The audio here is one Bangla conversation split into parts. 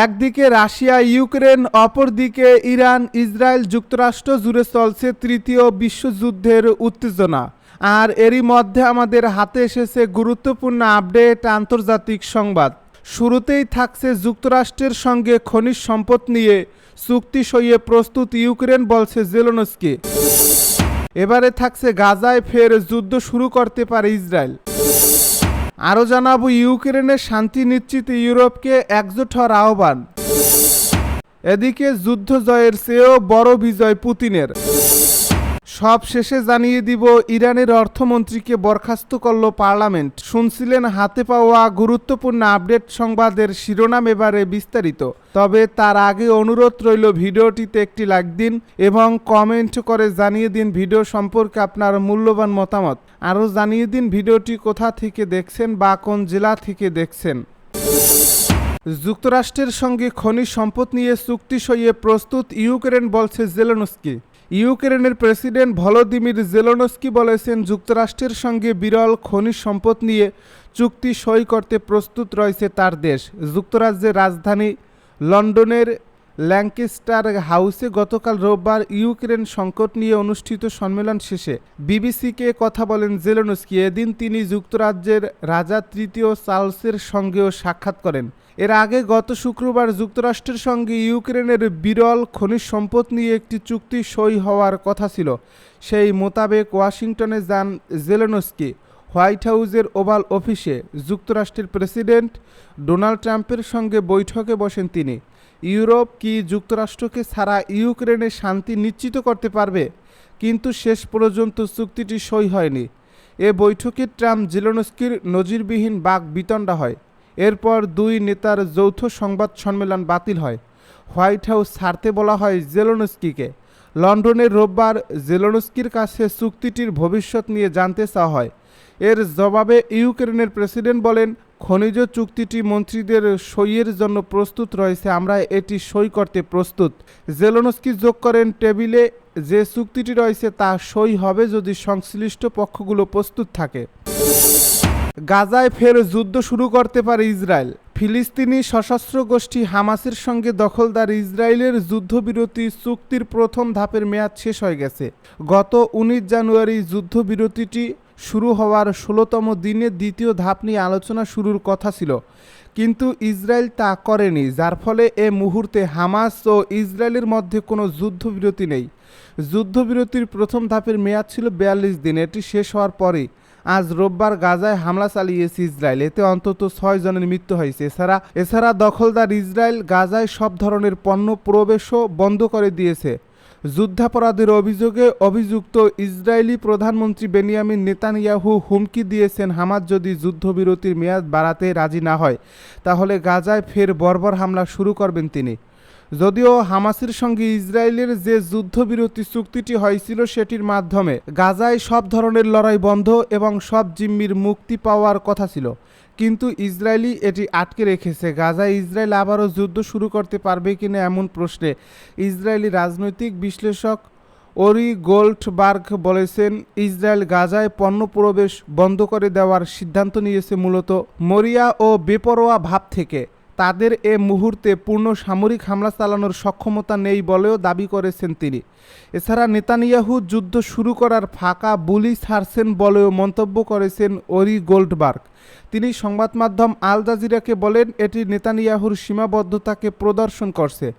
একদিকে রাশিয়া, ইউক্রেন, অপরদিকে ইরান, ইসরায়েল যুক্তরাষ্ট্র জুড়ে চলছে তৃতীয় বিশ্বযুদ্ধের উত্তেজনা। আর এরই মধ্যে আমাদের হাতে এসেছে গুরুত্বপূর্ণ আপডেট, আন্তর্জাতিক সংবাদ। শুরুতেই থাকছে যুক্তরাষ্ট্রের সঙ্গে খনিজ সম্পদ নিয়ে চুক্তি সইয়ে প্রস্তুত ইউক্রেন, বলছে জেলোনস্কি। এবারে থাকছে গাজায় ফের যুদ্ধ শুরু করতে পারে ইসরায়েল। আরও জানাব, ইউক্রেনের শান্তি নিশ্চিত ইউরোপকে একজোট হওয়ার আহ্বান। এদিকে যুদ্ধ জয়ের চেয়েও বড় বিজয় পুতিনের। সব শেষে জানিয়ে দিব, ইরানের অর্থমন্ত্রীকে বরখাস্ত করল পার্লামেন্ট। শুনছিলেন হাতে পাওয়া গুরুত্বপূর্ণ আপডেট সংবাদের শিরোনাম এবারে বিস্তারিত। তবে তার আগে অনুরোধ রইল ভিডিওটিতে একটি লাইক দিন এবং কমেন্ট করে জানিয়ে দিন ভিডিও সম্পর্কে আপনার মূল্যবান মতামত। আরও জানিয়ে দিন ভিডিওটি কোথা থেকে দেখছেন বা কোন জেলা থেকে দেখছেন। যুক্তরাষ্ট্রের সঙ্গে খনিজ সম্পদ নিয়ে চুক্তি সইয়ে প্রস্তুত ইউক্রেন বলছে জেলেনস্কি। ইউক্রেনের প্রেসিডেন্ট ভলোদিমির জেলোনস্কি বলেছেন, যুক্তরাষ্ট্রের সঙ্গে বিরল খনিজ সম্পদ নিয়ে চুক্তি সই করতে প্রস্তুত রয়েছে তার দেশ। যুক্তরাজ্যের রাজধানী লন্ডনের ল্যাঙ্কেস্টার হাউসে গতকাল রোববার ইউক্রেন সংকট নিয়ে অনুষ্ঠিত সম্মেলন শেষে বিবিসিকে কথা বলেন জেলেনস্কি। এদিন তিনি যুক্তরাজ্যের রাজা তৃতীয় চার্লসের সঙ্গেও সাক্ষাৎ করেন। এর আগে গত শুক্রবার যুক্তরাষ্ট্রের সঙ্গে ইউক্রেনের বিরল খনিজ সম্পদ নিয়ে একটি চুক্তি সই হওয়ার কথা ছিল। সেই মোতাবেক ওয়াশিংটনে যান জেলেনস্কি। হোয়াইট হাউসের ওভাল অফিসে যুক্তরাষ্ট্রের প্রেসিডেন্ট ডোনাল্ড ট্রাম্পের সঙ্গে বৈঠকে বসেন তিনি। ইউরোপ কি যুক্তরাষ্ট্রকে ছাড়া ইউক্রেনে শান্তি নিশ্চিত করতে পারবে? কিন্তু শেষ পর্যন্ত চুক্তিটি সই হয়নি। এ বৈঠকে ট্রাম্প জেলেনস্কির নজিরবিহীন বাক বিতণ্ডা হয়। এরপর দুই নেতার যৌথ সংবাদ সম্মেলন বাতিল হয়। হোয়াইট হাউস ছাড়তে বলা হয় জেলোনস্কিকে। লন্ডনের রোববার জেলোনস্কির কাছে চুক্তিটির ভবিষ্যৎ নিয়ে জানতে চাওয়া হয়। এর জবাবে ইউক্রেনের প্রেসিডেন্ট বলেন, খনিজ চুক্তিটি মন্ত্রীদের সইয়ের জন্য প্রস্তুত রয়েছে, আমরা এটি সই করতে প্রস্তুত। জেলোনস্কি যোগ করেন টেবিলে যে চুক্তিটি রয়েছে তা সই হবে যদি সংশ্লিষ্ট পক্ষগুলো প্রস্তুত থাকে। গাজায় ফের যুদ্ধ শুরু করতে পারে ইসরায়েল। ফিলিস্তিনি সশস্ত্র গোষ্ঠী হামাসের সঙ্গে দখলদার ইসরায়েলের যুদ্ধবিরতি চুক্তির প্রথম ধাপের মেয়াদ শেষ হয়ে গেছে। গত উনিশ জানুয়ারি যুদ্ধবিরতিটি শুরু হওয়ার ষোলোতম দিনে দ্বিতীয় ধাপ নিয়ে আলোচনা শুরুর কথা ছিল। কিন্তু ইসরায়েল তা করেনি, যার ফলে এ মুহূর্তে হামাস ও ইসরায়েলের মধ্যে কোনো যুদ্ধবিরতি নেই। যুদ্ধবিরতির প্রথম ধাপের মেয়াদ ছিল বিয়াল্লিশ দিন, এটি শেষ হওয়ার পরেই আজ রোববার গাজায় হামলা চালিয়েছে ইসরায়েল। এতে অন্তত ছয় জনের মৃত্যু হয়েছে। এছাড়া এছাড়া দখলদার ইসরায়েল গাজায় সব ধরনের পণ্য প্রবেশও বন্ধ করে দিয়েছে। যুদ্ধাপরাধের অভিযোগে অভিযুক্ত ইসরায়েলি প্রধানমন্ত্রী বেনিয়ামিন নেতানিয়াহু হুমকি দিয়েছেন হামাজ যদি যুদ্ধবিরতির মেয়াদ বাড়াতে রাজি না হয়, তাহলে গাজায় ফের বর্বর হামলা শুরু করবেন তিনি। যদিও হামাসের সঙ্গে ইসরায়েলের যে যুদ্ধবিরতি চুক্তিটি হয়েছিল সেটির মাধ্যমে গাজায় সব ধরনের লড়াই বন্ধ এবং সব জিম্মির মুক্তি পাওয়ার কথা ছিল। কিন্তু ইসরায়েলি এটি আটকে রেখেছে। গাজায় ইসরায়েল আবারও যুদ্ধ শুরু করতে পারবে কিনা এমন প্রশ্নে ইসরায়েলি রাজনৈতিক বিশ্লেষক ওরি গোল্ডবার্গ বলেছেন, ইসরায়েল গাজায় পণ্য প্রবেশ বন্ধ করে দেওয়ার সিদ্ধান্ত নিয়েছে মূলত মরিয়া ও বেপরোয়া ভাব থেকে। তাদের এ মুহূর্তে পূর্ণ সামরিক হামলা চালানোর সক্ষমতা নেই বলেও দাবি করেছেন তিনি। এছাড়া নেতানিয়াহু যুদ্ধ শুরু করার ফাঁকা বুলি ছাড়ছেন বলেও মন্তব্য করেছেন ওরি গোল্ডবার্গ। তিনি সংবাদ মাধ্যম আল জাজিরাকে বলেন, এটি নেতানিয়াহুর সীমাবদ্ধতাকে প্রদর্শন করছে।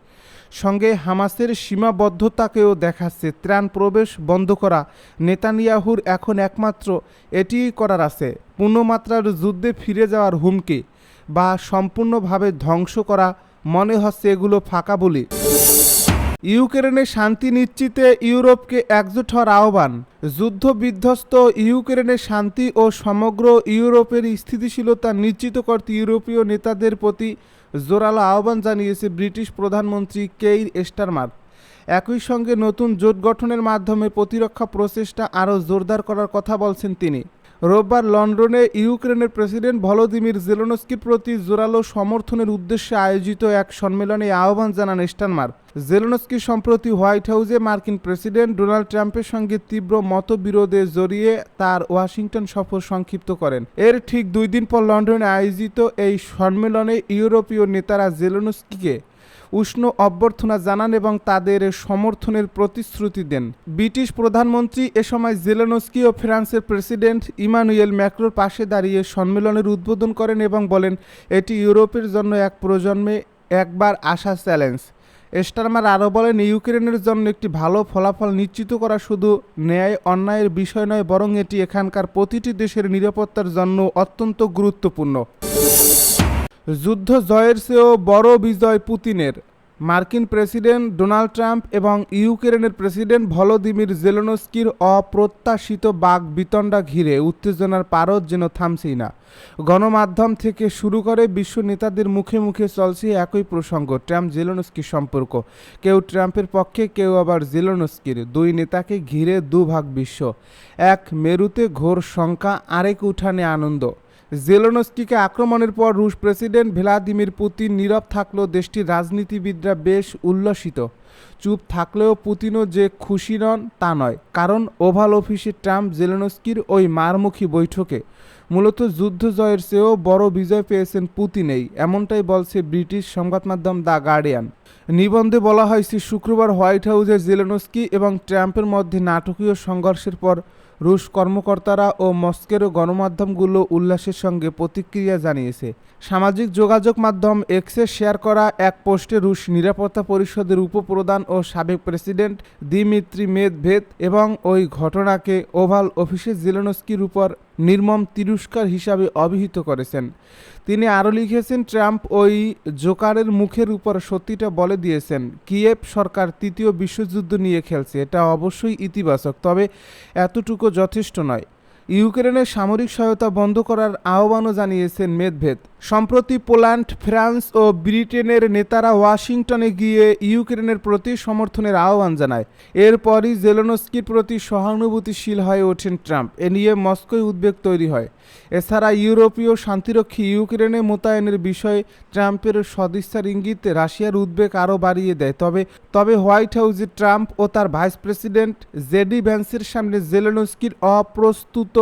সঙ্গে হামাসের সীমাবদ্ধতাকেও দেখাচ্ছে। ত্রাণ প্রবেশ বন্ধ করা নেতানিয়াহুর এখন একমাত্র এটিই করার আছে। পূর্ণমাত্রার যুদ্ধে ফিরে যাওয়ার হুমকি। বা সম্পূর্ণভাবে ধ্বংস করা মনে হচ্ছে এগুলো ফাঁকা বলি। ইউক্রেনে শান্তি নিশ্চিতে ইউরোপকে একজোট হওয়ার আহ্বান। যুদ্ধ বিধ্বস্ত ইউক্রেনের শান্তি ও সমগ্র ইউরোপের স্থিতিশীলতা নিশ্চিত করতে ইউরোপীয় নেতাদের প্রতি জোরালো আহ্বান জানিয়েছে ব্রিটিশ প্রধানমন্ত্রী কেইর স্টারমার। একই সঙ্গে নতুন জোট গঠনের মাধ্যমে প্রতিরক্ষা প্রচেষ্টা আরও জোরদার করার কথা বলছেন তিনি। রোববার লন্ডনে ইউক্রেনের প্রেসিডেন্ট ভলোদিমির জেলেনস্কির প্রতি জোরালো সমর্থনের উদ্দেশ্যে আয়োজিত এক সম্মেলনে আহ্বান জানান স্টানমার। জেলেনস্কি সম্প্রতি হোয়াইট হাউসে মার্কিন প্রেসিডেন্ট ডোনাল্ড ট্রাম্পের সঙ্গে তীব্র মতবিরোধে জড়িয়ে তার ওয়াশিংটন সফর সংক্ষিপ্ত করেন। এর ঠিক দুই দিন পর লন্ডনে আয়োজিত এই সম্মেলনে ইউরোপীয় নেতারা জেলেনস্কিকে উষ্ণ অভ্যর্থনা জানান এবং তাদের সমর্থনের প্রতিশ্রুতি দেন। ব্রিটিশ প্রধানমন্ত্রী এ সময় জেলেনস্কি ও ফ্রান্সের প্রেসিডেন্ট ইমানুয়েল ম্যাক্রোর পাশে দাঁড়িয়ে সম্মেলনের উদ্বোধন করেন এবং বলেন, এটি ইউরোপের জন্য এক প্রজন্মে একবার আসা চ্যালেঞ্জ। স্টারমার আরও বলেন, ইউক্রেনের জন্য একটি ভালো ফলাফল নিশ্চিত করা শুধু ন্যায়, অন্যায়ের বিষয় নয়, বরং এটি এখানকার প্রতিটি দেশের নিরাপত্তার জন্য অত্যন্ত গুরুত্বপূর্ণ। যুদ্ধ জয়ের চেয়েও বড় বিজয় পুতিনের। মার্কিন প্রেসিডেন্ট ডোনাল্ড ট্রাম্প এবং ইউক্রেনের প্রেসিডেন্ট ভলোদিমির জেলেনস্কির অপ্রত্যাশিত বাক বিতণ্ডা ঘিরে উত্তেজনার পারদ যেন থামছেই না। গণমাধ্যম থেকে শুরু করে বিশ্ব নেতাদের মুখে মুখে চলছে একই প্রসঙ্গ, ট্রাম্প জেলেনস্কির সম্পর্ক। কেউ ট্রাম্পের পক্ষে, কেউ আবার জেলেনস্কির। দুই নেতাকে ঘিরে দুভাগ বিশ্ব। এক মেরুতে ঘোর শঙ্কা, আরেক উঠানে আনন্দ। জেলোনস্কিকে আক্রমণের পর রুশ প্রেসিডেন্ট ভ্লাদিমির পুতিন নীরব থাকলেও দেশটির রাজনীতিবিদরা বেশ উল্লসিত। চুপ থাকলেও পুতিনও যে খুশি নন তা নয়, কারণ ওভাল অফিসে ট্রাম্প জেলেনস্কির ওই মারমুখী বৈঠকে। মূলত যুদ্ধ জয়ের চেয়েও বড় বিজয় পেয়েছেন পুতিনেই, এমনটাই বলছে ব্রিটিশ সংবাদ মাধ্যম দ্য গার্ডিয়ান। নিবন্ধে বলা হয়েছে শুক্রবার হোয়াইট হাউসে জেলেনস্কি এবং ট্রাম্পের মধ্যে নাটকীয় সংঘর্ষের পর রুশ কর্মকর্তারা ও মস্কেরও গণমাধ্যমগুলো উল্লাসের সঙ্গে প্রতিক্রিয়া জানিয়েছে। সামাজিক যোগাযোগ মাধ্যম এক্সে শেয়ার করা এক পোস্টে রুশ নিরাপত্তা পরিষদের উপপ্রধান ও সাবেক প্রেসিডেন্ট দিমিত্রি মেদভেদ এবং ওই ঘটনাকে ওভাল অফিসে জিলেনস্কির উপর নির্মম তিরস্কার হিসাবে অভিহিত করেছেন। তিনি আরও লিখেছেন, ট্রাম্প ওই জোকারের মুখের উপর সত্যিটা বলে দিয়েছেন, কিয়েভ সরকার তৃতীয় বিশ্বযুদ্ধ নিয়ে খেলছে, এটা অবশ্যই ইতিবাচক, তবে এতটুকু যথেষ্ট নয়। ইউক্রেনের সামরিক সহায়তা বন্ধ করার আহ্বানও জানিয়েছেন মেদভেদ। সম্প্রতি পোল্যান্ড, ফ্রান্স ও ব্রিটেনের নেতারা ওয়াশিংটনে গিয়ে ইউক্রেনের প্রতি সমর্থনের আহ্বান জানায়। এরপরই জেলেনস্কির প্রতি সহানুভূতিশীল হয়ে ওঠেন ট্রাম্প। এ নিয়ে মস্কোয় উদ্বেগ তৈরি হয়। এছাড়া ইউরোপীয় শান্তিরক্ষী ইউক্রেনে মোতায়েনের বিষয়ে ট্রাম্পের সদিচ্ছার ইঙ্গিতে রাশিয়ার উদ্বেগ আরও বাড়িয়ে দেয়। তবে তবে হোয়াইট হাউসে ট্রাম্প ও তার ভাইস প্রেসিডেন্ট জেডি ভ্যান্সের সামনে জেলেনস্কির অপ্রস্তুত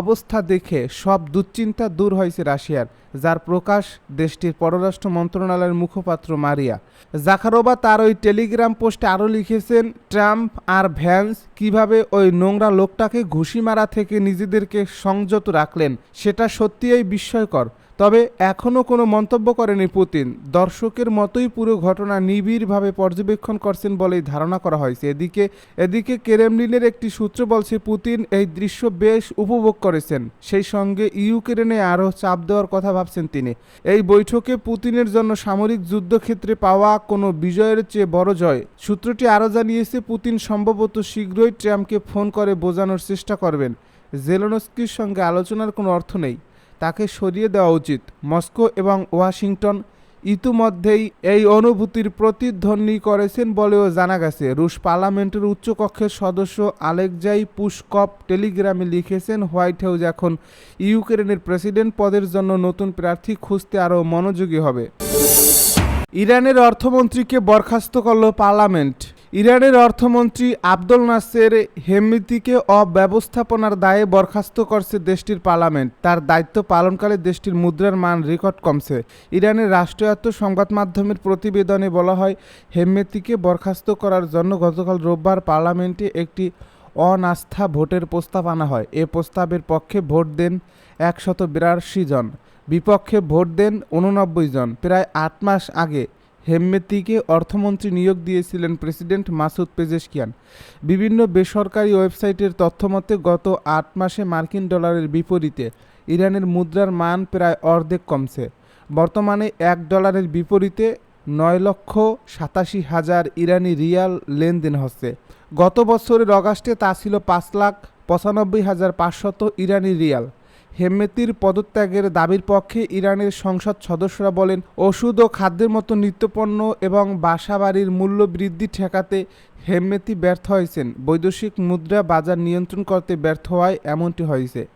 অবস্থা দেখে সব দুশ্চিন্তা দূর হয়েছে রাশিয়ার, যার প্রকাশ দেশটির পররাষ্ট্র মন্ত্রণালয়ের মুখপাত্র মারিয়া। জাখারোবা তার ওই টেলিগ্রাম পোস্টে আরও লিখেছেন, ট্রাম্প আর ভ্যান্স কীভাবে ওই নোংরা লোকটাকে ঘুষি মারা থেকে নিজেদেরকে সংযত রাখলেন, সেটা সত্যিই বিস্ময়কর। তবে এখনও কোনো মন্তব্য করেনি পুতিন। দর্শকের মতোই পুরো ঘটনা নিবিড়ভাবে পর্যবেক্ষণ করছেন বলেই ধারণা করা হয়েছে। এদিকে এদিকে কেরেমলিনের একটি সূত্র বলছে, পুতিন এই দৃশ্য বেশ উপভোগ করেছেন। সেই সঙ্গে ইউক্রেনে আরও চাপ দেওয়ার কথা ভাবছেন তিনি। এই বৈঠকে পুতিনের জন্য সামরিক যুদ্ধক্ষেত্রে পাওয়া কোনো বিজয়ের চেয়ে বড় জয়। সূত্রটি আরও জানিয়েছে, পুতিন সম্ভবত শীঘ্রই ট্রাম্পকে ফোন করে বোঝানোর চেষ্টা করবেন। জেলোনস্কির সঙ্গে আলোচনার কোনো অর্থ নেই। তাকে সরিয়ে দেওয়া উচিত। মস্কো এবং ওয়াশিংটন ইতিমধ্যেই এই অনুভূতির প্রতিধ্বনি করেছেন বলেও জানা গেছে। রুশ পার্লামেন্টের উচ্চকক্ষের সদস্য আলেকজাই পুষ্কপ টেলিগ্রামে লিখেছেন, হোয়াইট হাউস এখন ইউক্রেনের প্রেসিডেন্ট পদের জন্য নতুন প্রার্থী খুঁজতে আরও মনোযোগী হবে। ইরানের অর্থমন্ত্রীকে বরখাস্ত করল পার্লামেন্ট। ইরানের অর্থমন্ত্রী আব্দুল নাসের হেমিতিকে অব্যবস্থাপনার দায়ে বরখাস্ত করছে দেশটির পার্লামেন্ট। তার দায়িত্ব পালনকালে দেশটির মুদ্রার মান রেকর্ড কমছে। ইরানের রাষ্ট্রায়ত্ত সংবাদ মাধ্যমের প্রতিবেদনে বলা হয় হেমেতিকে বরখাস্ত করার জন্য গতকাল রোববার পার্লামেন্টে একটি অনাস্থা ভোটের প্রস্তাব আনা হয়। এ প্রস্তাবের পক্ষে ভোট দেন একশত বিরাশি জন। বিপক্ষে ভোট দেন উননব্বই জন। প্রায় আট মাস আগে হেম্মেতিকে অর্থমন্ত্রী নিয়োগ দিয়েছিলেন প্রেসিডেন্ট মাসুদ পেজেশকিয়ান। বিভিন্ন বেসরকারি ওয়েবসাইটের তথ্যমতে গত আট মাসে মার্কিন ডলারের বিপরীতে ইরানের মুদ্রার মান প্রায় অর্ধেক কমছে। বর্তমানে এক ডলারের বিপরীতে নয় লক্ষ সাতাশি হাজার ইরানি রিয়াল লেনদেন হচ্ছে। গত বছরের অগাস্টে তা ছিল পাঁচ লাখ পঁচানব্বই হাজার পাঁচশত ইরানি রিয়াল। হেমেতির পদত্যাগের দাবির পক্ষে ইরানের সংসদ সদস্যরা বলেন, ওষুধ ও খাদ্যের মতো নিত্যপণ্য এবং বাসাবাড়ির মূল্য বৃদ্ধি ঠেকাতে হেমেতি ব্যর্থ হয়েছেন। বৈদেশিক মুদ্রা বাজার নিয়ন্ত্রণ করতে ব্যর্থ হয় এমনটি হয়েছে।